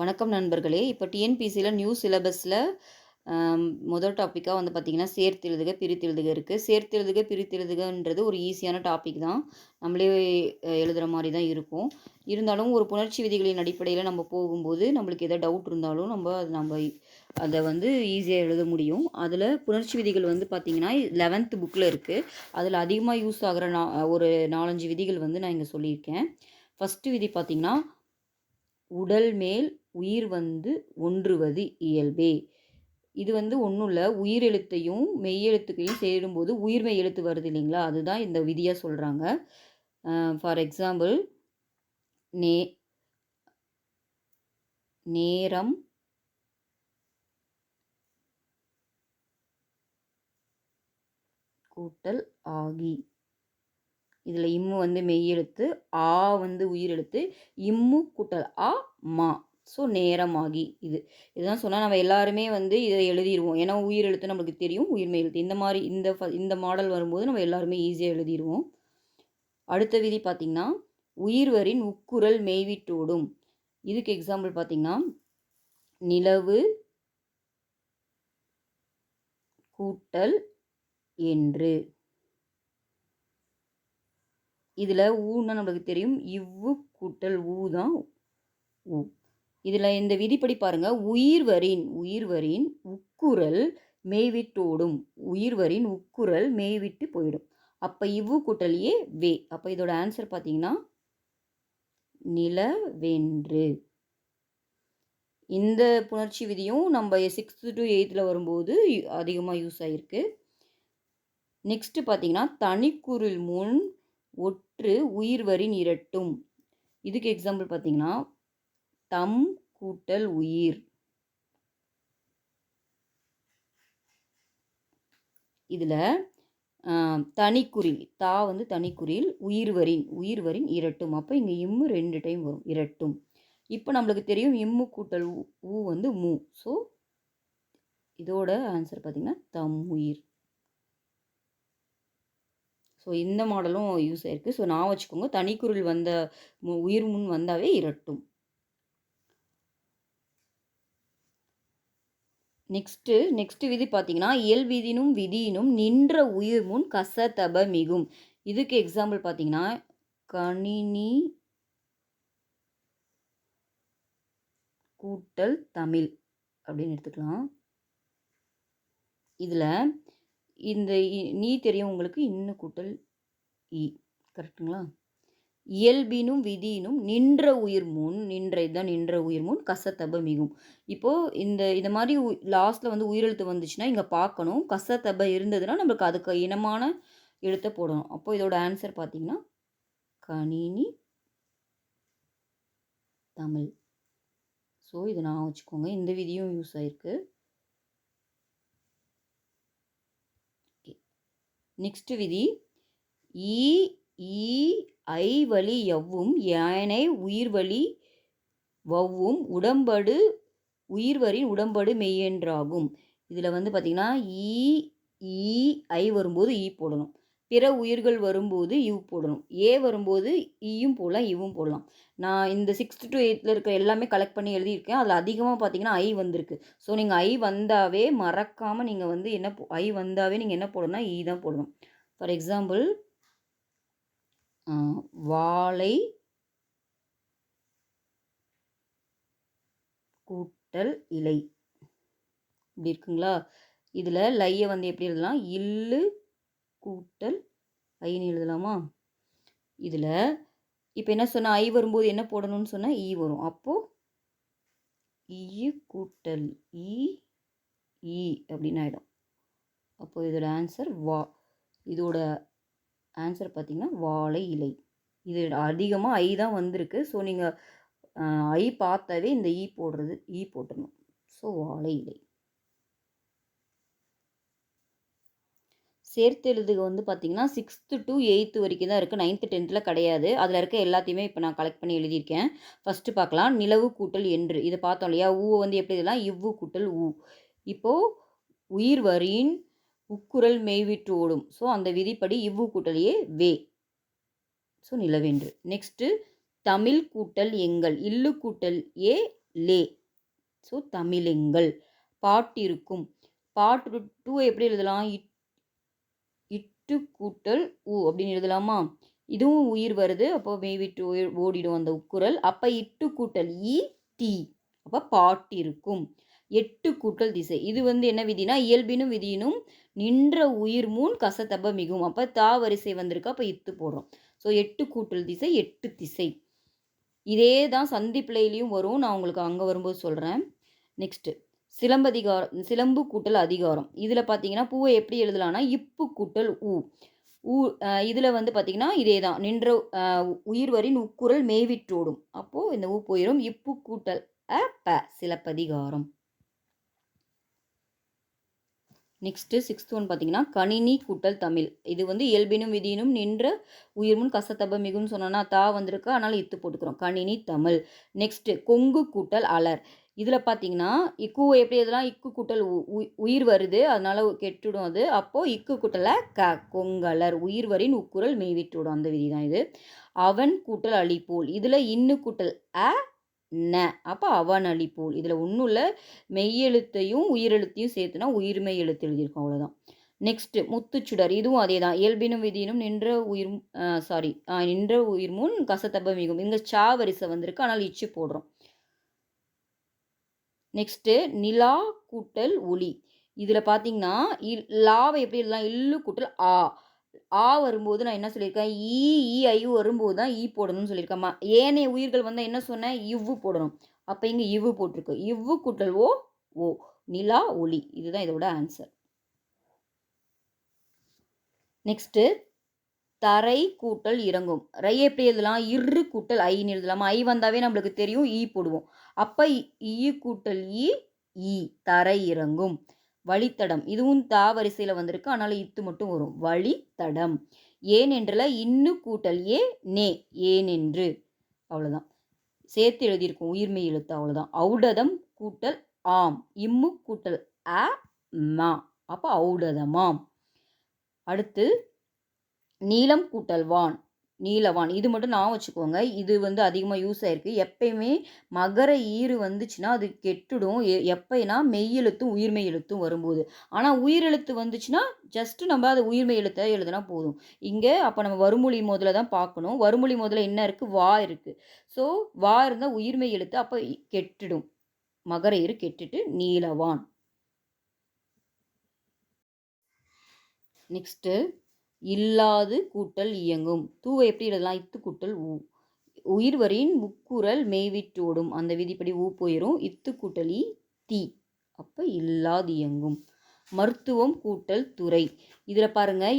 வணக்கம் நண்பர்களே. இப்போ டிஎன்பிசியில் நியூ சிலபஸில் முதல் டாப்பிக்காக வந்து பார்த்திங்கன்னா சேர்த்தெழுதுக பிரித்தெழுதுக இருக்குது சேர்த்தெழுதுக பிரித்தெழுதுகன்றது ஒரு ஈஸியான டாபிக் தான். நம்மளே எழுதுகிற மாதிரி தான் இருக்கும். இருந்தாலும் ஒரு புணர்ச்சி விதிகளின் அடிப்படையில் நம்ம போகும்போது நம்மளுக்கு எதாவது டவுட் இருந்தாலும் நம்ம அதை நம்ம அதை வந்து ஈஸியாக எழுத முடியும். அதில் புணர்ச்சி விதிகள் வந்து பார்த்திங்கன்னா லெவன்த் புக்கில் இருக்குது அதில் அதிகமாக யூஸ் ஆகிற நா ஒரு நாலஞ்சு விதிகள் வந்து நான் இங்கே சொல்லியிருக்கேன். ஃபஸ்ட்டு விதி பார்த்திங்கன்னா உடல் மேல் உயிர் வந்து ஒன்றுவது இயல்பே. இது வந்து ஒன்றும் இல்லை. உயிர் உயிரெழுத்தையும் மெய்யெழுத்துக்களையும் சேரும்போது உயிர்மெய் எழுத்து வருது இல்லைங்களா? அதுதான் இந்த விதியாக சொல்கிறாங்க ஃபார் எக்ஸாம்பிள் நே நேரம் கூட்டல் ஆகி. இதில் இம்மு வந்து மெய்யெழுத்து ஆ வந்து உயிர் எழுத்து இம்மு கூட்டல் ஆ மா. ஸோ நேரமாகி இது. இதுதான் சொன்னால் நம்ம எல்லாருமே வந்து இதை எழுதிடுவோம் ஏன்னா உயிர் எழுத்து நம்மளுக்கு தெரியும் உயிர்மெய் எழுத்து. இந்த மாதிரி இந்த ஃப- இந்த மாடல் வரும்போது நம்ம எல்லாருமே ஈஸியாக எழுதிடுவோம் அடுத்த விதி பார்த்திங்கன்னா உயிர்வரின் உக்குரல் மெய்விட்டோடும். இதுக்கு எக்ஸாம்பிள் பார்த்திங்கன்னா நிலவு கூட்டல் என்று. இதில் ஊன்னா நம்மளுக்கு தெரியும். இவ்வு கூட்டல் ஊ தான் ஊ இதில் இந்த விதிப்படி பாருங்க உயிர்வரின் உயிர்வரின் உக்குரல் மெய்விட்டோடும் உயிர்வரின் உக்குரல் மெய்விட்டு போயிடும். அப்போ இவ்வு கூட்டல் வே. அப்போ இதோட ஆன்சர் பார்த்தீங்கன்னா நிலவென்று. இந்த புணர்ச்சி விதியும் நம்ம சிக்ஸ்த்து டு எயித்தில் வரும்போது அதிகமாக யூஸ் ஆகிருக்கு நெக்ஸ்ட்டு பார்த்தீங்கன்னா தனிக்குறில் முன் ஒற்று உயிர்வரின் இரட்டும். இதுக்கு எக்ஸாம்பிள் பார்த்தீங்கன்னா தம் கூட்டல் உயிர். இதில் தனிக்குறில் தா வந்து தனிக்குறில் உயிர்வரின் உயிர்வரின் இரட்டும். அப்போ இங்கே இம்மு ரெண்டு டைம் வரும் இரட்டும். இப்போ நம்மளுக்கு தெரியும் இம்மு கூட்டல் ஊ ஊ வந்து மூ. ஸோ இதோட ஆன்சர் பார்த்திங்கன்னா தம் உயிர். ஸோ இந்த மாடலும் யூஸ் ஆயிருக்கு. ஸோ நான் வச்சுக்கோங்க தனிக்குறில் வந்த மு- உயிர் முன் வந்தாவே இரட்டும். நெக்ஸ்ட்டு நெக்ஸ்ட் விதி பார்த்தீங்கன்னா இயல் விதினும் விதியினும் நின்ற உயிர் முன் கசதப மிகும். இதுக்கு எக்ஸாம்பிள் பார்த்தீங்கன்னா கணினி கூட்டல் தமிழ் அப்படின்னு எடுத்துக்கலாம். இதில் இந்த இ- நீ தெரியும் உங்களுக்கு இன்னு கூட்டல் இ. கரெக்டுங்களா இயல்பினும் விதியினும் நின்ற உயிர் முன் நின்ற இதுதான் நின்ற உயிர் முன் கசத்தப மிகும். இப்போது இந்த இந்த மாதிரி லாஸ்ட்டில் வந்து உயிரெழுத்து வந்துச்சுன்னா இங்கே பார்க்கணும். கசத்தப இருந்ததுன்னா நம்மளுக்கு அதுக்கு இனமான எழுத்தை போடணும். அப்போ இதோட ஆன்சர் பார்த்தீங்கன்னா கணினி தமிழ். ஸோ இது நான் வச்சுக்கோங்க. இந்த விதியும் யூஸ் ஆயிருக்கு. நெக்ஸ்ட் விதி இ ஐ வழி எவ்வும் யானை உயிர்வழி வவ்வும் உடம்படு உயிர்வரின் உடம்படு மெய்யென்றாகும். இதில் வந்து பார்த்திங்கன்னா ஈ ஈ ஐ வரும்போது ஈ போடணும். பிற உயிர்கள் வரும்போது இவ் போடணும். ஏ வரும்போது ஈயும் போடலாம் இவும் போடலாம். நான் இந்த சிக்ஸ்த் டு எயித்தில் இருக்க எல்லாமே கலெக்ட் பண்ணி எழுதியிருக்கேன். அதில் அதிகமாக பார்த்தீங்கன்னா ஐ வந்திருக்கு. ஸோ நீங்கள் ஐ வந்தாவே மறக்காமல் நீங்கள் வந்து என்ன ஐ வந்தாவே நீங்கள் என்ன போடணும்னா ஈ தான் போடணும். ஃபார் எக்ஸாம்பிள் வாழை கூட்டல் இலை. இப்படி இருக்குங்களா? இதில் லையை வந்து எப்படி எழுதலாம்? இல்லு கூட்டல் ஐன்னு எழுதலாமா? இதில் இப்போ என்ன சொன்னால் ஐ வரும்போது என்ன போடணும்னு சொன்னால் ஈ வரும். அப்போது ஈ கூட்டல் ஈ ஈ அப்படின்னு ஆகிடும் அப்போது இதோட ஆன்சர் வா. இதோட ஆன்சர் பார்த்தீங்கன்னா வாழை இலை. இது அதிகமாக ஐ தான் வந்திருக்கு. ஸோ நீங்கள் ஐ பார்த்தாவே இந்த ஈ போடுறது e ஈ போட்டணும் ஸோ வாழை இலை. சேர்த்தெழுதுக வந்து பார்த்தீங்கன்னா சிக்ஸ்த்து டு எயித்து வரைக்கும் தான் இருக்குது நைன்த்து டென்த்தில் கிடையாது. அதில் இருக்க எல்லாத்தையுமே இப்போ நான் கலெக்ட் பண்ணி எழுதியிருக்கேன். ஃபஸ்ட்டு பார்க்கலாம். நிலவு கூட்டல் என்று. இதை பார்த்தோம் இல்லையா? ஊ வந்து எப்படி இதெல்லாம் இவ்வு கூட்டல் ஊ. இப்போது உயிர் வரின் உக்குரல் மெய்விட்டு ஓடும். ஸோ அந்த விதிப்படி இவ்வு கூட்டலையே வே. ஸோ நிலவென்று. நெக்ஸ்ட்டு தமிழ் கூட்டல் எங்கள். இல்லு கூட்டல் ஏ லே. ஸோ தமிழெங்கள் பாட்டிருக்கும். பாட்டு டூ எப்படி எழுதலாம்? இட் இட்டு கூட்டல் ஊ அப்படின்னு எழுதலாமா? இதுவும் உயிர் வருது. அப்போ மெய்விட்டு உயிர் ஓடிடும் அந்த உக்குரல். அப்போ இட்டு கூட்டல் இ டி. அப்போ பாட்டிருக்கும். எட்டு கூட்டல் திசை. இது வந்து என்ன விதினா? இயல்பினும் விதியினும் நின்ற உயிர் மூன் கசத்தப மிகும். அப்போ தா வரிசை வந்திருக்கு. அப்போ இத்து போடுறோம். ஸோ எட்டு கூட்டல் திசை எட்டு திசை. இதே தான் சந்தி பிள்ளையிலையும் வரும். நான் உங்களுக்கு அங்கே வரும்போது சொல்கிறேன் நெக்ஸ்ட்டு சிலம்பதிகாரம் சிலம்பு கூட்டல் அதிகாரம். இதில் பார்த்தீங்கன்னா பூவை எப்படி எழுதலாம்னா இப்பு கூட்டல் ஊ. ஊ இதில் வந்து பார்த்திங்கன்னா இதே தான். நின்ற உயிர் வரின் உக்குரல் மேவிற்றோடும் அப்போது இந்த ஊ போயிடும் இப்பு கூட்டல் அ ப சிலப்பதிகாரம். நெக்ஸ்ட்டு சிக்ஸ்த் ஒன் பார்த்தீங்கன்னா கணினி கூட்டல் தமிழ். இது வந்து இயல்பினும் விதியினும் நின்ற உயிர்முன் கசத்தப மிகுன்னு சொன்னோன்னா தா வந்திருக்கு அதனால் இத்து போட்டுக்கிறோம். கணினி தமிழ். நெக்ஸ்ட்டு கொங்கு கூட்டல் அலர். இதில் பார்த்தீங்கன்னா இக்கு எப்படி இதெல்லாம் இக்கு கூட்டல் உயிர் வருது அதனால் கெட்டுடும் அது. அப்போது இக்கு கூட்டலை க கொங்கலர் உயிர் வரின் உக்குரல் மெய்விட்டுவிடும் அந்த விதி தான் இது. அவன் கூட்டல் அழிப்போல். இதில் இன்னு கூட்டல் அ ந. அப்போ அவனளி போல் இதில் ஒன்றும் இல்லை. மெய்யெழுத்தையும் உயிரெழுத்தையும் சேர்த்துனா உயிர்மெய் எழுத்து எழுதியிருக்கோம் அவ்வளோதான் நெக்ஸ்ட்டு முத்துச்சுடர் இதுவும் அதே தான் இயல்பினும் விதியினும் நின்ற உயிர் சாரி நின்ற உயிர் முன் கசத்தப்ப மிகும். இங்கே சா வரிசை வந்திருக்கு. ஆனால் இச்சு போடுறோம். நெக்ஸ்ட்டு நிலா கூட்டல் ஒளி இதில் பார்த்தீங்கன்னா லாவை எப்படி எழுதலாம்? இல்லு கூட்டல் ஆ. ஆ வரும்போது நான் என்ன சொல்லியிருக்கேன்? ஈ ஈ ஐ வரும்போது தான் ஈ போடணும்னு சொல்லியிருக்கேம்மா. ஏனைய உயிர்கள் வந்தால் என்ன சொன்னேன்? இவ்வு போடணும். அப்போ இங்கே இவ்வு போட்டிருக்கு. இவ்வு கூட்டல் ஓ ஓ நிலா ஒளி. இதுதான் இதோட ஆன்சர் நெக்ஸ்ட்டு தரை கூட்டல் இறங்கும். ரை எப்படி எழுதலாம்? இரு கூட்டல் ஐன்னு எழுதலாமா? ஐ வந்தாவே நம்மளுக்கு தெரியும் ஈ போடுவோம். அப்போ ஈ கூட்டல் ஈ ஈ தரை இறங்கும். வழித்தடம். இதுவும் தா வரிசையில் வந்திருக்கு. அதனால் இத்து மட்டும் வரும். வழித்தடம். ஏன் இன்னு கூட்டல் ஏ நே. ஏனென்று அவ்வளோதான் சேர்த்து எழுதியிருக்கும். உயிர்மை எழுத்து அவ்வளோதான் ஔடதம் கூட்டல் ஆம். இம்மு கூட்டல் அ மா. அப்போ ஔடதமாம். அடுத்து நீளம் கூட்டல் வான். நீலவான். இது மட்டும் நான் வச்சுக்கோங்க. இது வந்து அதிகமாக யூஸ் ஆயிருக்கு. எப்பயுமே மகர ஈறு வந்துச்சுன்னா அது கெட்டுடும். எப்போனா மெய்யெழுத்தும் உயிர்மெய் எழுத்தும் வரும்போது. ஆனால் உயிரெழுத்து வந்துச்சுன்னா ஜஸ்ட்டு நம்ம அதை உயிர்மெய் எழுத்தை எழுதுனா போதும். இங்கே அப்போ நம்ம வருமொழி முதல்ல தான் பார்க்கணும். வருமொழி முதல்ல என்ன இருக்குது வா இருக்குது ஸோ வா இருந்தால் உயிர்மெய் எழுத்து அப்போ கெட்டுடும். மகர ஈறு கெட்டுட்டு நீலவான். நெக்ஸ்ட்டு இல்லாது கூட்டல் இயங்கும். தூவை எப்படி எழுதலாம்? இத்து கூட்டல் ஊ உயிர்வரின் முக்குரல் மெய்விட்டோடும் அந்த விதிப்படி ஊ போயிடும் இத்து கூட்டலி தீ. அப்போ இல்லாது இயங்கும். மருத்துவம் கூட்டல் துறை. இதில் பாருங்கள்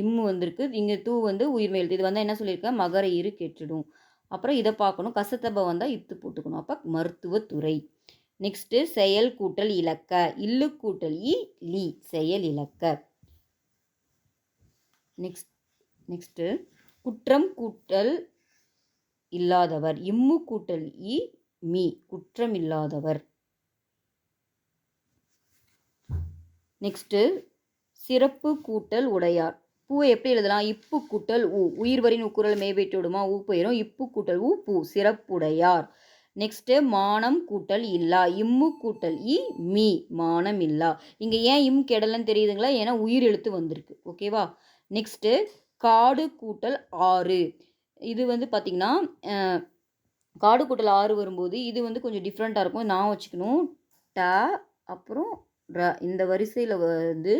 இம்மு வந்திருக்கு. இங்கே தூ வந்து உயிர்மை எழுத்து இது வந்தால் என்ன சொல்லியிருக்கேன் மகர இரு கெட்டுடும். அப்புறம் இதை பார்க்கணும் கசத்தப்ப வந்தால் இத்து போட்டுக்கணும். அப்போ மருத்துவத்துறை நெக்ஸ்ட்டு செயல் கூட்டல் இலக்க. இல்லு கூட்டல் இ லி. செயல் இலக்க. நெக்ஸ்ட் நெக்ஸ்ட்டு குற்றம் கூட்டல் இல்லாதவர். இம்மு கூட்டல் இ மீ. குற்றம் இல்லாதவர். நெக்ஸ்ட்டு சிறப்பு கூட்டல் உடையார். பூவை எப்படி எழுதலாம்? இப்பு கூட்டல் ஊ உயிர் வரின் உக்குரல் மேய்பேட்டு விடுமா ஊ போயிடும் இப்பு கூட்டல் ஊ பூ. சிறப்புடையார். நெக்ஸ்ட்டு மானம் கூட்டல் இல்லா. இம்மு கூட்டல் இ மீ. மானம் இல்லா. இங்கே ஏன் இம் கெடலன்னு தெரியுதுங்களா? ஏன்னா உயிர் எழுத்து வந்திருக்கு. ஓகேவா? நெக்ஸ்ட்டு காடு கூட்டல் ஆறு. இது வந்து பார்த்திங்கன்னா காடு கூட்டல் ஆறு வரும்போது இது வந்து கொஞ்சம் டிஃப்ரெண்ட்டாக இருக்கும். நான் வச்சுக்கணும். ட அப்புறம் ர இந்த வரிசையில் வந்து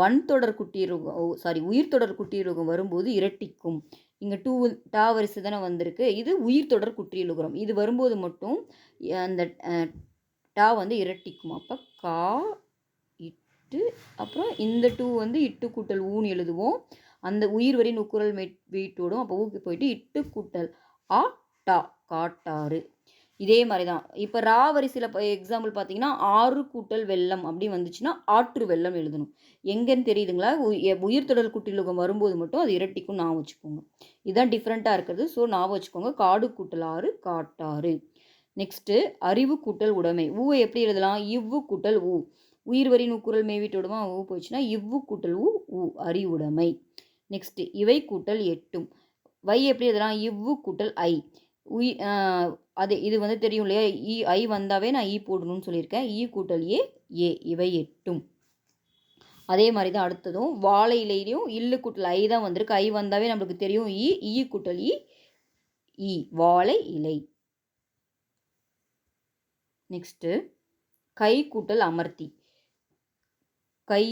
வன் தொடர் குட்டியிருக்கும் சாரி உயிர் தொடர் குட்டியிருக்கும் வரும்போது இரட்டிக்கும். இங்கே டூ டா வரிசை தானே வந்திருக்கு. இது உயிர் தொடர் குற்றியலுகரம் இது வரும்போது மட்டும் அந்த டா வந்து இரட்டிக்கும். அப்போ கா இட்டு அப்புறம் இந்த டூ வந்து இட்டு கூட்டல் ஊன்னு எழுதுவோம். அந்த உயிர் வரி நுக்குரல் மெட் வீட்டோடும் அப்போ ஊக்கு போயிட்டு இட்டு கூட்டல் ஆ டா காட்டாறு இதே மாதிரி தான் இப்போ ரா வரிசையில் எக்ஸாம்பிள் பார்த்தீங்கன்னா ஆறு கூட்டல் வெள்ளம் அப்படி வந்துச்சுன்னா ஆற்று வெள்ளம் எழுதணும். எங்கேன்னு தெரியுதுங்களா? உயிர் தொடர் குட்டிலுகம் வரும்போது மட்டும் அது இரட்டிக்கும் நான் வச்சுக்கோங்க. இதுதான் டிஃப்ரெண்ட்டாக இருக்கிறது. ஸோ நான் வச்சுக்கோங்க. காடு கூட்டல் ஆறு காட்டாறு நெக்ஸ்ட்டு அறிவு கூட்டல் உடைமை. ஊவை எப்படி எழுதலாம்? இவ்வு கூட்டல் ஊ. உயிர் வரி நுக்குரல் மேவிட்டோடுமா ஊ போச்சுன்னா இவ்வு கூட்டல் ஊ ஊ அறிவுடைமை. நெக்ஸ்ட்டு இவை கூட்டல் எட்டும். வை எப்படி எதுனா இவ்வு கூட்டல் ஐ. உய் அது இது வந்து தெரியும் இல்லையா? இ ஐ வந்தாவே நான் ஈ போடணும்னு சொல்லியிருக்கேன். ஈ கூட்டல் ஏ ஏ இவை எட்டும். அதே மாதிரி தான் அடுத்ததும் வாழை இலையிலையும் இல்லு கூட்டல் ஐ தான் வந்திருக்கு. ஐ வந்தாவே நம்மளுக்கு தெரியும் ஈ ஈ கூட்டல் ஈ ஈ வாழை இலை. நெக்ஸ்ட்டு கை கூட்டல் அமர்த்தி. கை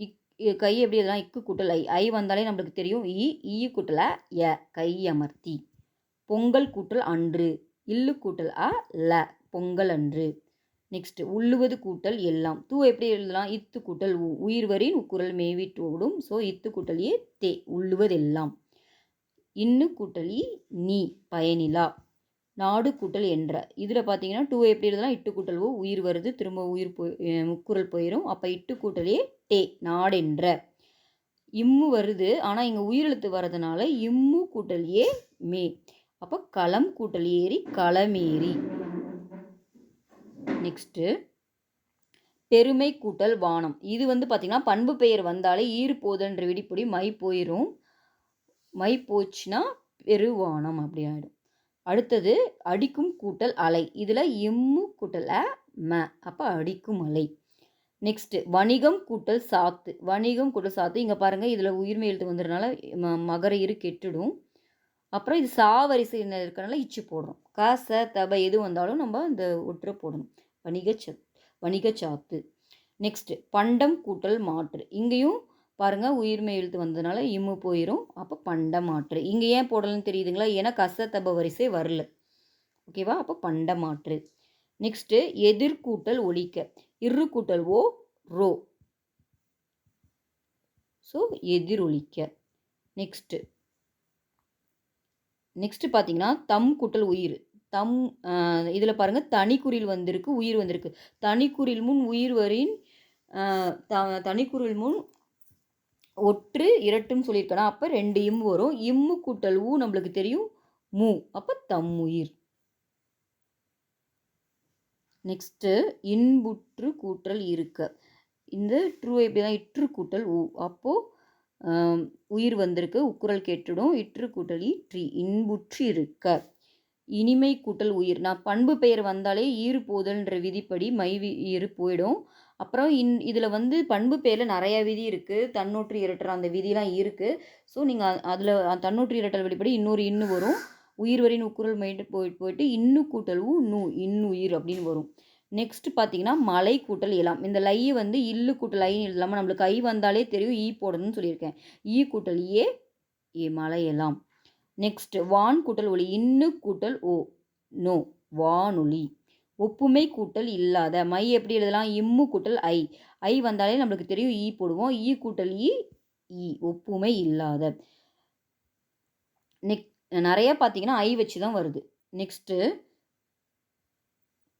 இக் கை எப்படி எதுனா இக்கு கூட்டல்? ஐ ஐ வந்தாலே நம்மளுக்கு தெரியும். ஈ ஈ கூட்டல ய கை அமர்த்தி. பொங்கல் கூட்டல் அன்று. இல்லு கூட்டல் அ ல பொங்கல் அன்று. நெக்ஸ்ட் உள்ளுவது கூட்டல் எல்லாம். தூ எப்படி எழுதலாம்? இத்து கூட்டல் உ உயிர் வரின் குரல் மேவிட்டு ஓடும். ஸோ இத்து கூட்டல் ஏ தே உள்ளுவதெல்லாம் இன்னு கூட்டலி நீ பயனிலா. நாடு கூட்டல் என்ற. இதில் பார்த்தீங்கன்னா டூ எப்படி எழுதலாம் இட்டு கூட்டல் ஓ உயிர் வருது திரும்ப உயிர் போய் முக்குரல் போயிடும் அப்போ இட்டு கூட்டலே டே நாடென்ற இம்மு வருது ஆனால் இங்கே உயிரெழுத்து வர்றதுனால இம்மு கூட்டல் ஏ மே. அப்போ களம் கூட்டல் ஏறி களமேறி. நெக்ஸ்ட்டு. பெருமை கூட்டல் வானம். இது வந்து பார்த்திங்கன்னா பண்பு பெயர் வந்தாலே ஈர் போதன்ற விடிப்பொடி மை போயிடும் மை போச்சுன்னா பெருவானம் அப்படி ஆகிடும் அடுத்தது அடிக்கும் கூட்டல் அலை. இதில் எம்மு கூட்டல் அ ம. அப்போ அடிக்கும் அலை. நெக்ஸ்ட்டு வணிகம் கூட்டல் சாத்து. வணிகம் கூட்டல் சாத்து இங்கே பாருங்கள் இதில் உயிர்மை எழுத்து வந்துடுறனால ம மகர இரு கெட்டுடும். அப்புறம் இது சா வரிசையில் இருக்கிறனால இச்சு போடுறோம். காசை தப எது வந்தாலும் நம்ம இந்த ஒற்றை போடணும். வணிக சத் வணிக சாத்து. நெக்ஸ்ட்டு பண்டம் கூட்டல் மாற்று. இங்கேயும் பாருங்கள் உயிர்மை எழுத்து வந்ததுனால இம்மு போயிடும் அப்போ பண்ட மாற்று. இங்கே ஏன் போடலன்னு தெரியுதுங்களா? ஏன்னா கசத்தப வரிசை வரல. ஓகேவா அப்போ பண்டமாற்று நெக்ஸ்ட்டு எதிர்கூட்டல் ஒழிக்க. இரு கூட்டல் ஓ ரோ. ஸோ எதிரொலிக்க. நெக்ஸ்ட்டு நெக்ஸ்ட்டு பார்த்தீங்கன்னா தம் கூட்டல் உயிர். தம் இதில் பாருங்கள் தனிக்குறில் வந்திருக்கு உயிர் வந்திருக்கு. தனிக்குறில் முன் உயிர் வரின் த தனிக்குறில் முன் ஒற்று இரட்டுன்னு சொல்லியிருக்கேனா? அப்போ ரெண்டு இம் வரும். இம்மு கூட்டல் ஊ நம்மளுக்கு தெரியும். மூ. அப்போ தம் உயிர். நெக்ஸ்ட்டு இன்புற்று கூட்டல் இருக்க. இந்த ட்ரூ எப்படி தான் இற்று கூட்டல் ஊ. அப்போது உயிர் வந்திருக்கு உக்குரல் கேட்டுடும். இற்று கூட்டல் ட்ரீ இன்புற்று இருக்க. இனிமை கூட்டல் உயிர். நான் பண்பு பெயர் வந்தாலே ஈறு போதல்ன்ற விதிப்படி மை ஈறு போயிடும். அப்புறம் இன் இதில் வந்து பண்பு பெயரில் நிறையா விதி இருக்குது தன்னூற்று இரட்டல் அந்த விதிலாம் இருக்குது ஸோ நீங்கள் அதில் தன்னூற்று இரட்டல் வெளிப்படி இன்னொரு இன்னு வரும். உயிர் வரின் உக்குரல் மைட்டு போயிட்டு போயிட்டு இன்னு கூட்டல் ஊ நூ இன்னுயிர் அப்படின்னு வரும். நெக்ஸ்ட் பார்த்தீங்கன்னா மலை கூட்டல் இலாம் இந்த லை வந்து இல்லு கூட்டல் ஐ இல்லாமல் நம்மளுக்கு ஐ வந்தாலே தெரியும். ஈ போடணும்னு சொல்லியிருக்கேன். ஈ கூட்டல் ஏ ஏ மலை எல்லாம் நெக்ஸ்ட் வான் கூட்டல் ஒளி இன்னு கூட்டல் ஓ நோ வானொலி. ஒப்புமை கூட்டல் இல்லாத மை எப்படி எழுதலாம்? இம்மு கூட்டல் ஐ. ஐ வந்தாலே நம்மளுக்கு தெரியும் ஈ போடுவோம். ஈ கூட்டல் ஈ ஈ ஒப்புமை இல்லாத. நெக் நிறைய பார்த்தீங்கன்னா ஐ வச்சு தான் வருது. நெக்ஸ்ட்டு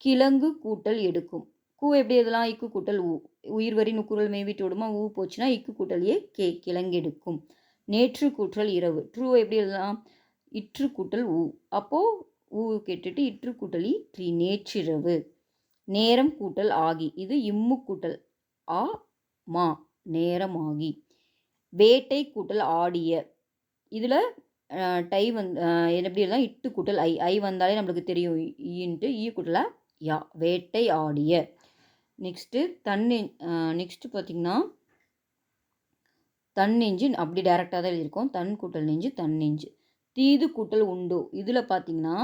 கிழங்கு கூட்டல் எடுக்கும். கூ எப்படி எழுதலாம்? இக்கு கூட்டல் ஊ உயிர் வரி நுக்குரல் மேவிட்டு விடுமா ஊ போச்சுன்னா இக்கு கூட்டல் ஏ கே கிழங்கெடுக்கும் நேற்று கூற்றல் இரவு. ட்ரூ எப்படி எழுதலாம்? இற்று கூட்டல் ஊ. அப்போது ஊ கேட்டுட்டு இற்று கூட்டலி ட்ரீ நேற்றிரவு. நேரம் கூட்டல் ஆகி. இது இம்மு கூட்டல் ஆ மா நேரம் ஆகி வேட்டை கூட்டல் ஆடிய. இதில் டை வந்து எப்படி இருந்தால் இட்டு கூட்டல் ஐ. ஐ வந்தாலே நம்மளுக்கு தெரியும். ஈன்ட்டு ஈ கூட்டல யா. வேட்டை ஆடிய. நெக்ஸ்ட்டு தண்ணி நெக்ஸ்ட்டு பார்த்திங்கன்னா தன் நெஞ்சு அப்படி டேரெக்டாக தான் எழுதியிருக்கோம். தன் கூட்டல் நெஞ்சு தன் நெஞ்சு. தீது கூட்டல் உண்டோ. இதில் பார்த்தீங்கன்னா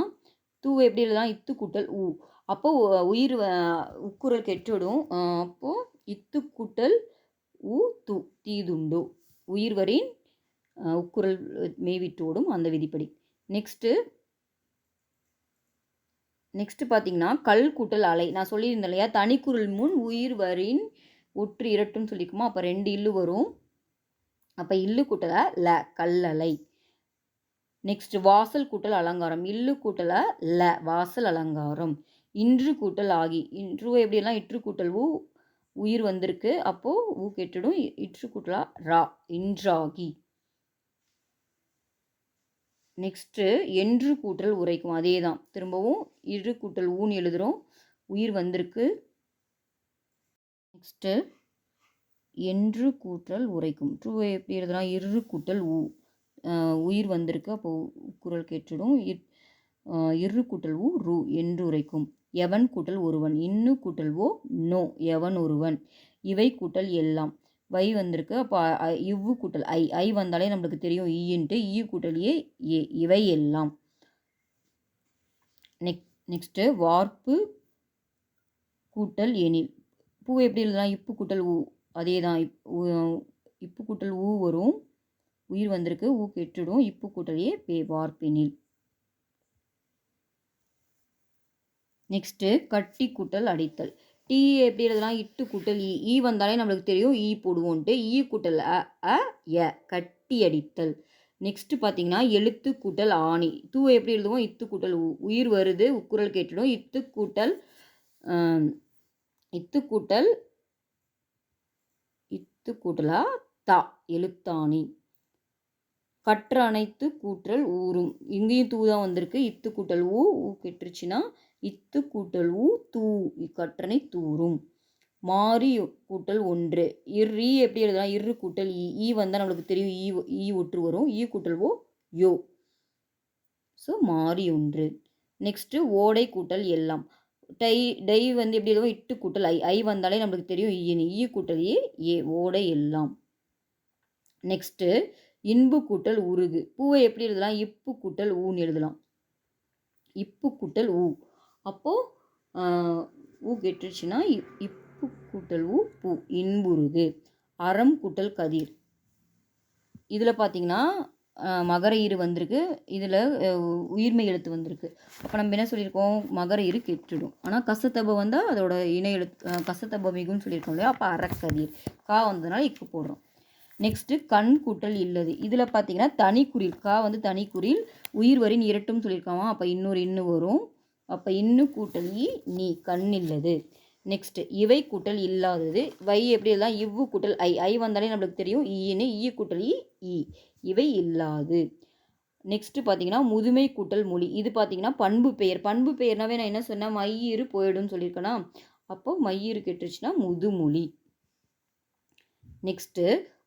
தூ எப்படி எழுதலாம்? இத்து கூட்டல் ஊ. அப்போது உயிர் உக்குரல் கெட்டுடும் அப்போது இத்து கூட்டல் ஊ து. தீதுண்டோ. உயிர் வரின் உக்குரல் மேவிட்டோடும் அந்த விதிப்படி. நெக்ஸ்ட்டு நெக்ஸ்ட்டு பார்த்தீங்கன்னா கல் கூட்டல் அலை. நான் சொல்லியிருந்தேன் இல்லையா? தனிக்குரல் முன் உயிர் வரின் ஒற்று இரட்டுன்னு சொல்லிக்குமா அப்போ ரெண்டு இல்லு வரும். அப்போ இல்லு கூட்டலை ல கல்லலை. நெக்ஸ்ட் வாசல் கூட்டல் அலங்காரம். இல்லு கூட்டலை ல வாசல் அலங்காரம். இன்று கூட்டல் ஆகி இன்று எப்படியெல்லாம் இற்று கூட்டல் ஊ உயிர் வந்திருக்கு அப்போது ஊ கெட்டுடும் இற்று கூட்டலா ரா இன்றாகி. நெக்ஸ்ட்டு என்று கூட்டல் உரைக்கும் அதே தான் திரும்பவும் இரு கூட்டல் ஊன்னு எழுதுகிறோம் உயிர் வந்திருக்கு. நெக்ஸ்ட்டு என்று கூட்டல் உரைக்கும். ட்ரூ எப்படி எழுதலாம் இரு கூட்டல் உ. உயிர் வந்திருக்கு அப்போது குரல் கேட்டுடும். இரு கூட்டல் ஊ ரு என்று உரைக்கும். எவன் கூட்டல் ஒருவன்? இன்னு கூட்டல் ஓ நோ எவன் ஒருவன்? இவை கூட்டல் எல்லாம். வை வந்திருக்கு அப்போ இவ்வு கூட்டல் ஐ. ஐ வந்தாலே நம்மளுக்கு தெரியும் ஈன்ட்டு ஈ கூட்டல் ஏ ஏ இவை எல்லாம். நெக் நெக்ஸ்ட்டு வார்ப்பு கூட்டல் எனில். பூ எப்படி எழுதலாம் இப்பு கூட்டல் ஊ அதே தான் இப்பு கூட்டல் ஊ வரும். உயிர் வந்திருக்கு. ஊ கெட்டுடும் இப்பு கூட்டலையே பே வார்பெனில் நெக்ஸ்ட்டு கட்டி கூட்டல் அடித்தல். டி எப்படி எழுதலாம்? இட்டு கூட்டல் இ ஈ வந்தாலே நம்மளுக்கு தெரியும். ஈ போடுவோன்ட்டு. ஈ கூட்டல் அ அ எ கட்டி அடித்தல். நெக்ஸ்ட்டு பார்த்தீங்கன்னா எழுத்து கூட்டல் ஆணி. தூ எப்படி எழுதுவோம்? இத்து கூட்டல் உயிர் வருது. உக்குரல் கேட்டுடும். இத்து கூட்டல் இத்து கூட்டல் அனைத்து கூட்டலா? தா எழுத்தாணி. கற்ற அனைத்து கூட்டல் ஊறும். இங்கேயும் தூ தான் வந்திருக்கு. இத்து கூட்டல் ஊ ஊ கெட்டுருச்சுன்னா இத்து கூட்டல் ஊ தூ. கற்றனை தூரும் மாறி கூட்டல் ஒன்று. இர் ஈ எப்படி எழுதலாம்? இரு கூட்டல் ஈ ஈ வந்தால் நம்மளுக்கு தெரியும். ஈ ஈ ஒற்று வரும். ஈ கூட்டல் ஓ யோ. ஸோ மாறி ஒன்று. நெக்ஸ்ட்டு ஓடை கூட்டல் எல்லாம். டை டை வந்து எப்படி எழுதுவோம் இட்டு கூட்டல். ஐ ஐ வந்தாலே நம்மளுக்கு தெரியும். ஈன்னு ஈ கூட்டல். ஏ ஏ ஓடை எல்லாம். நெக்ஸ்ட்டு இன்பு கூட்டல் உருகு. பூவை எப்படி எழுதலாம்? இப்பு கூட்டல் ஊன்னு எழுதலாம். இப்பு கூட்டல் ஊ. அப்போது ஊ கெட்டுருச்சுன்னா இப்பு கூட்டல் ஊ பூ. இன்புருகு. அறம் கூட்டல் கதிர். இதில் பார்த்தீங்கன்னா மகர ஈறு வந்திருக்கு. இதில் உயிர்மை எழுத்து வந்திருக்கு. அப்போ நம்ம என்ன சொல்லியிருக்கோம்? மகர ஈறு கெட்டுடும். ஆனால் கசத்தப வந்தால் அதோட இணை எழுத்து கசத்தப மிகுன்னு சொல்லியிருக்கோம் இல்லையா? அப்போ அறக்கதிர். கா வந்ததுனால இக்கு போடுறோம். நெக்ஸ்ட்டு கண் கூட்டல் இல்லது. இதில் பார்த்தீங்கன்னா தனிக்குறில் கா வந்து தனிக்குறில் உயிர் வரின் இரட்டும் சொல்லியிருக்காமா? அப்போ இன்னொரு இன்னு வரும். அப்போ இன்னு கூட்டல் ஈ நீ. கண் இல்லது. நெக்ஸ்ட்டு இவை கூட்டல் இல்லாதது. வை எப்படி எல்லாம் இவ்வு கூட்டல் ஐ. ஐ வந்தாலே நம்மளுக்கு தெரியும். ஈன்னு ஈ கூட்டல் ஈ இவை இல்லாது. நெக்ஸ்ட்டு பார்த்தீங்கன்னா முதுமை கூட்டல் மொழி. இது பார்த்தீங்கன்னா பண்பு பெயர். பண்பு பெயர்னாவே நான் என்ன சொன்னேன்? மயிறு போயிடும்னு சொல்லியிருக்கேன்னா அப்போ மயிறு கெட்டுருச்சுன்னா முதுமொழி. நெக்ஸ்ட்டு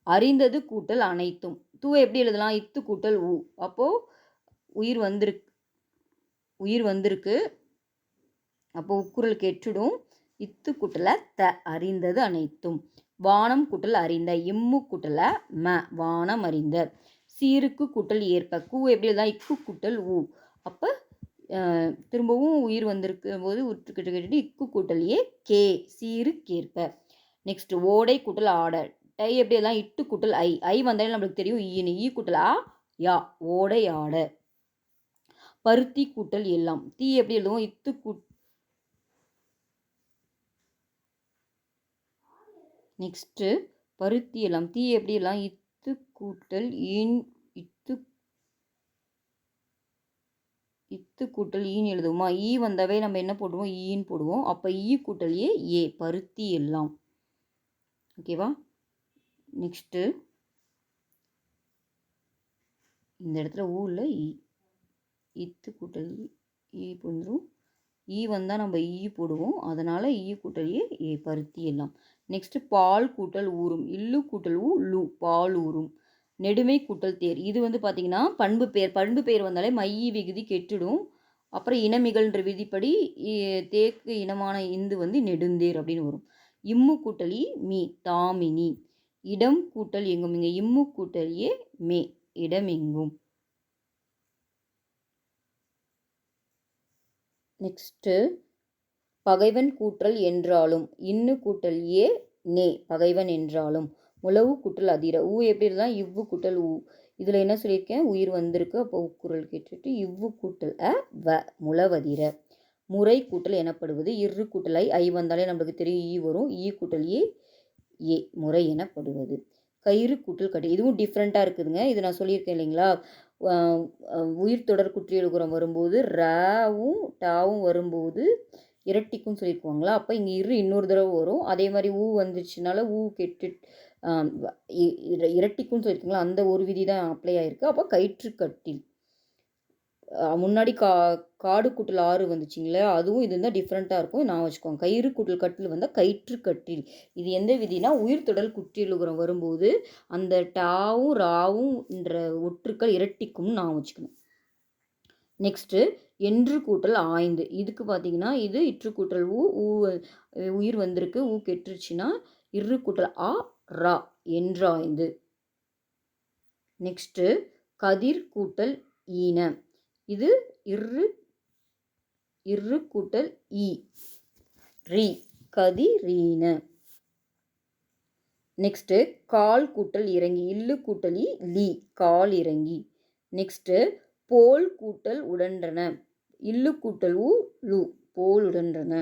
அறிந்தது கூட்டல் அனைத்தும். தூவை எப்படி எழுதலாம்? இத்து கூட்டல் ஊ அப்போது உயிர் வந்திருக்கு உயிர் வந்திருக்கு. அப்போது உக்குரல் கெட்டுடும். இத்து கூட்டலை த அறிந்தது அனைத்தும். வானம் கூட்டல் அறிந்த இம்மு குட்டல ம வானம் அறிந்த. சீருக்கு கூட்டல் ஏற்ப கூ எப்படி எழுதலாம்? இக்கு கூட்டல் ஊ. அப்போ திரும்பவும் உயிர் வந்திருக்கும் போது உற்றுக்கிட்டு கேட்டுட்டு இக்கு கூட்டல் ஏ கே கேற்ப நெக்ஸ்ட் ஓடை கூட்டல் ஆட டை எப்படி எல்லாம் இட்டு கூட்டல் ஐ. ஐ வந்தாலே நம்மளுக்கு தெரியும் ஈனு ஈ கூட்டல்? ஆ யா ஓடை ஆட பருத்தி கூட்டல் எல்லாம். தீ எப்படி எழுதுவோம்? இத்து கூட் நெக்ஸ்ட்டு பருத்தி எல்லாம் தீ எப்படி எல்லாம் இத்து கூட்டல் ஈன் இத்து இத்து கூட்டல் ஈன்னு எழுதுவோமா? ஈ வந்தாவே நம்ம என்ன போடுவோம்? ஈன்னு போடுவோம். அப்போ ஈ கூட்டல் ஏ ஏ பருத்தி எல்லாம் ஓகேவா? நெக்ஸ்ட்டு இந்த இடத்துல ஊரில் இ. இத்து கூட்டல் ஈ போந்துடும் ஈ வந்தால் நம்ம ஈ போடுவோம். அதனால் ஈ கூட்டல் ஏ ஏ பருத்தி எல்லாம் நெக்ஸ்ட்டு பால் கூட்டல் ஊறும் இல்லு கூட்டல் ஊ லு பால் ஊறும். நெடுமை கூட்டல் தேர். இது வந்து பார்த்திங்கன்னா பண்பு பெயர். பண்பு பெயர் வந்தாலே மைய விகுதி கெட்டுடும். அப்புறம் இனமிகள்ன்ற விதிப்படி தேக்கு இனமான இந்து வந்து நெடுந்தேர் அப்படின்னு வரும். இம்மு கூட்டலி மீ தாமினி. இடம் கூட்டல் எங்கும். இங்கே இம்மு கூட்டலியே மே இடம் எங்கும். நெக்ஸ்ட்டு பகைவன் கூற்றல் என்றாலும் இன்னு கூட்டல் ஏ நே பகைவன் என்றாலும். உளவு கூட்டல் அதிர. ஊ எப்படி இருந்தால் இவ்வு கூட்டல் ஊ இதில் என்ன சொல்லியிருக்கேன்? உயிர் வந்திருக்கு. அப்போ உக்குரல் கேட்டுட்டு இவ்வு கூட்டல் அ வ முளவதிர முறை கூட்டல் எனப்படுவது இரு கூட்டல் ஐ ஐ வந்தாலே நம்மளுக்கு தெரியும் ஈ வரும். ஈ கூட்டல் ஏ ஏ முறை எனப்படுவது. கயிறு கூட்டல் கட்டு. இதுவும் டிஃப்ரெண்ட்டாக இருக்குதுங்க. இது நான் சொல்லியிருக்கேன் இல்லைங்களா? உயிர் தொடர் குற்றியலுக்குரம் வரும்போது ராவும் டாவும் வரும்போது இரட்டிக்கும் சொல்லியிருக்குவாங்களா அப்போ இங்கே இரு இன்னொரு தடவை வரும். அதே மாதிரி ஊ வந்துச்சுனால ஊ கெட்டு இரட்டிக்கும்னு சொல்லியிருக்கீங்களா அந்த ஒரு விதி தான் அப்ளை ஆகிருக்கு அப்போ கயிற்று கட்டில் முன்னாடி கா காடு கூட்டல் ஆறு வந்துச்சிங்களே அதுவும் இது இருந்தால் டிஃப்ரெண்ட்டாக இருக்கும். நான் வச்சுக்கோங்க. கயிறு கூட்டல் கட்டில் வந்தால் கயிற்று கட்டில் இது எந்த விதினா உயிர் தொடல் குற்றியலுகரம் வரும்போது அந்த டாவும் ராவும் என்ற ஒற்றுக்கள் இரட்டிக்கும்னு நான் வச்சுக்கணும். நெக்ஸ்ட்டு என்று கூட்டல் ஆய்ந்து. இதுக்கு பார்த்தீங்கன்னா இது இற்று கூட்டல் ஊ ஊ உயிர் வந்திருக்கு. ஊ கெட்டுருச்சுன்னா இரு கூட்டல் ஆ ரா என்றாய்ந்து. நெக்ஸ்ட்டு கதிர் கூட்டல் ஈன. இது இரு இரு கூட்டல் ஈ ரீ கதிரீன. நெக்ஸ்ட்டு கால் கூட்டல் இறங்கி இல்லு கூட்டலி லீ கால் இறங்கி. நெக்ஸ்ட்டு போல் கூட்டல் உடன்றன. இல்லு கூட்டல் உ லு போல் உடன்றன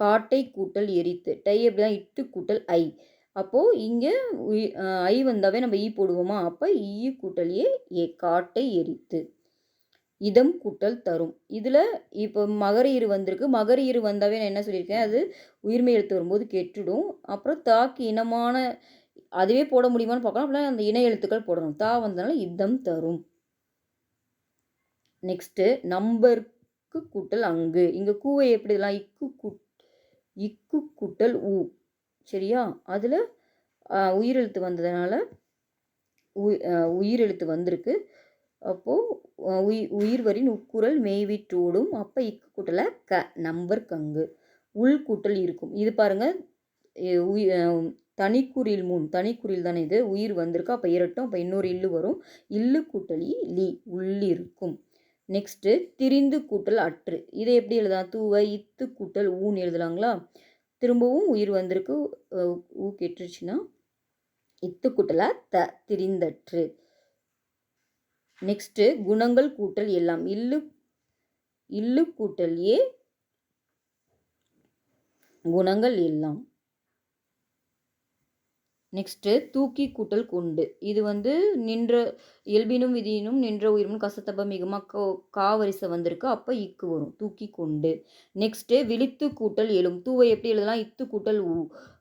காட்டை கூட்டல் எரித்து டை அப்படிதான் இட்டு கூட்டல் ஐ. அப்போது இங்கே ஐ வந்தாவே நம்ம ஈ போடுவோமா? அப்போ ஈ கூட்டல் ஏ ஏ காட்டை எரித்து. இதம் கூட்டல் தரும். இதில் இப்போ மகரீரு வந்திருக்கு. மகரீரு வந்தாவே நான் என்ன சொல்லியிருக்கேன்? அது உயிர்மை எழுத்து வரும்போது கெட்டுடும். அப்புறம் தாக்கு இனமான அதுவே போட முடியுமான்னு பார்க்கலாம். அப்படின்னா அந்த இணை எழுத்துக்கள் போடணும். தா வந்தனால இதம் தரும். நெக்ஸ்ட்டு நம்பருக்கு கூட்டல் அங்கு. இங்கே கூவை எப்படி இதெல்லாம் இக்கு கூ இக்கு கூட்டல் ஊ சரியா? அதில் உயிரெழுத்து வந்ததுனால உயிரெழுத்து வந்திருக்கு. அப்போது உயி உயிர் வரின் உக்குரல் மேய்விட்டோடும் அப்போ இக்கு கூட்டலை க நம்பர் கங்கு உள் கூட்டல் இருக்கும். இது பாருங்கள் தனிக்குறில் முன். தனிக்குறில் தானே இது? உயிர் வந்திருக்கு. அப்போ இரட்டும் அப்போ இன்னொரு இல்லு வரும். இல்லு கூட்டலி லி உள்ளிருக்கும். நெக்ஸ்ட்டு திரிந்து கூட்டல் அற்று. இதை எப்படி எழுதலாம்? தூவ இத்து கூட்டல் ஊன்னு எழுதலாங்களா? திரும்பவும் உயிர் வந்திருக்கு. ஊ கெட்டுருச்சுன்னா இத்து கூட்டலா த திரிந்தற்று. நெக்ஸ்ட்டு குணங்கள் கூட்டல் எல்லாம். இல்லு இல்லு கூட்டல் ஏ குணங்கள் எல்லாம். நெக்ஸ்ட்டு தூக்கி கூட்டல் கொண்டு. இது வந்து நின்ற இயல்பினும் விதியினும் நின்ற உயிரும் கசத்தப்ப மிகுமா கோ காவரிசை வந்திருக்கு. அப்போ இக்கு வரும். தூக்கி கொண்டு. நெக்ஸ்ட்டு விழித்து கூட்டல் எழும். தூவை எப்படி எழுதலாம்? இத்து கூட்டல் உ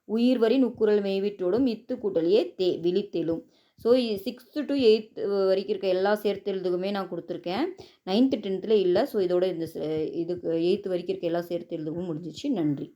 உயிர் வரி நுக்குரல் மேய்விட்டோடும் இத்து கூட்டலையே தே விழித்தெழும். ஸோ சிக்ஸ்த்து டு எயித் வரைக்கும் இருக்க எல்லா சேர்த்தெழுதுக்குமே நான் கொடுத்துருக்கேன். நைன்த்து டென்த்தில் இல்லை. ஸோ இதோட இந்த இதுக்கு எயித்து வரைக்கும் இருக்க எல்லா சேர்த்தெழுதுக்கும் முடிஞ்சிச்சு. நன்றி.